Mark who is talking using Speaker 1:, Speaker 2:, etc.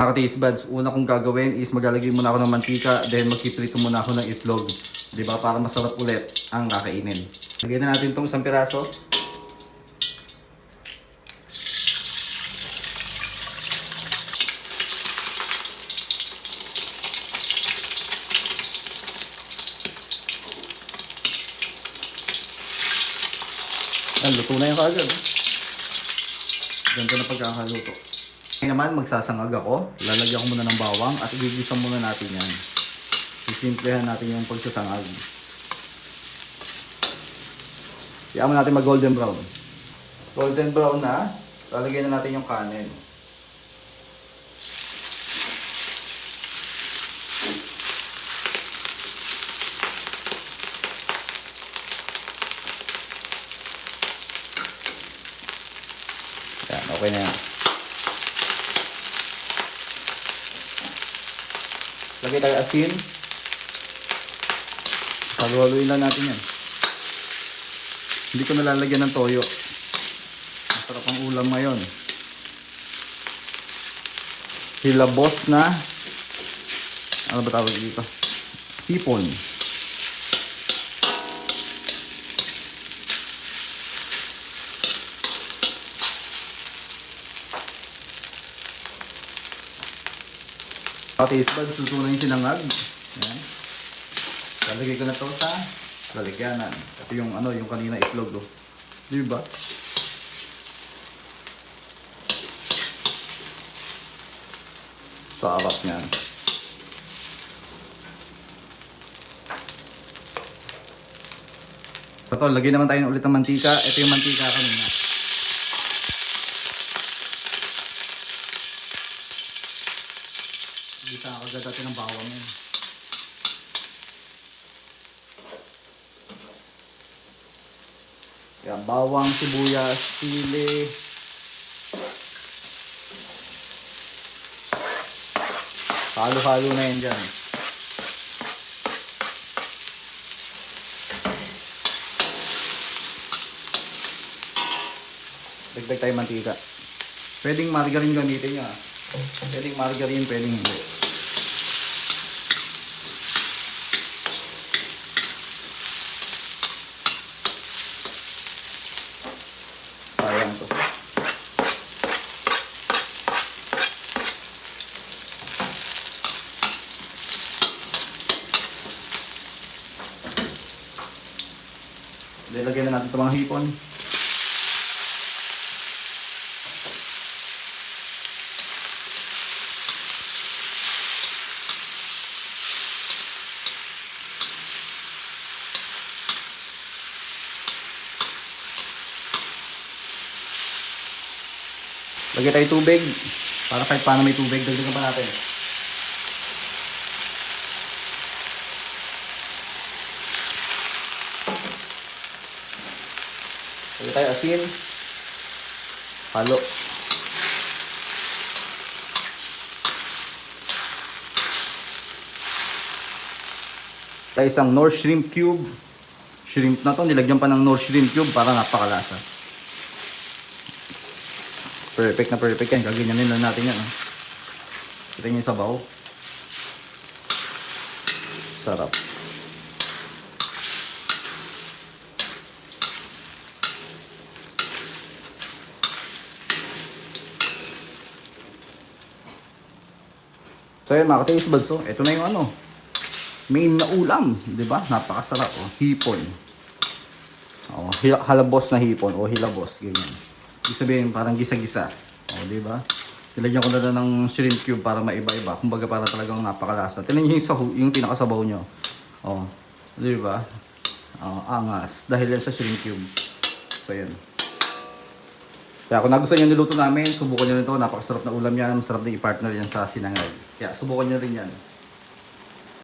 Speaker 1: Mga taste buds, una kong gagawin is maglalagay muna ako ng mantika, then magkiprito muna ako ng itlog. Ba? Para masarap ulit ang kakainin. Lagyan na natin itong isang piraso. Yan, luto na yung kagad. Ganito na pagkakaluto. Ngayon naman, magsasangag ako. Lalagyan ko muna ng bawang at igigisa muna natin yan. Sisimplehan natin yung pagsasangag. Mo natin mag golden brown. Golden brown na. Lalagyan na natin yung kanin. Yan, okay na yan. Lagay tayo asin. Halu-haluin lang natin yan. Hindi ko nalalagyan ng toyo. Masarap ang ulam ngayon. Hilabos na ano ba tawag dito? Hipon. Pati isbad, susunod yung sinangag. Yan. Lalagay ko na to sa lalagyanan. Ito yung ano, yung kanina itlog. Oh. Di ba? Sarap niyan. Ito, lagyan naman tayo ulit ng mantika. Ito yung mantika kanina. Ako agad natin ng bawang yan. Yan, bawang, sibuyas, sili. Halo-halo na yan dyan. Dagdag tayo mantika. Pwedeng margarine gamitin nyo ah. Pwedeng margarine, pwedeng hindi. Sayang to. Lagyan na natin itong mga hipon. Lagyan tayo tubig. Para kahit paano may tubig, dagdagan pa natin. Lagyan tayo asin. Halo. Tayo isang North Shrimp Cube. Shrimp na to, nilagyan pa ng North Shrimp Cube para napakalasa. Perfect na perfect yan. Gaganyanin lang natin yan. Oh. Kita niyo yung sabaw. Sarap. So yun mga ka-taste oh. ito na yung ano, main na ulam, di ba? Napakasarap, oh. hipon. Oh, halabos na hipon, o hilabos, ganyan. Ibig sabihin, parang gisa-gisa. O, di ba? Nilagyan ko na lang ng shrimp cube para maiba-iba. Kumbaga para talagang napakalasa. Tingnan niyo yung, yung pinakasabaw nyo. O, di ba? O, angas. Dahil yan sa shrimp cube. So, yan. Kaya kung nagustuhan nyo niluto namin, subukan nyo rin ito. Napakasarap na ulam yan. Masarap na i-partner yan sa sinangag. Kaya subukan nyo rin yan.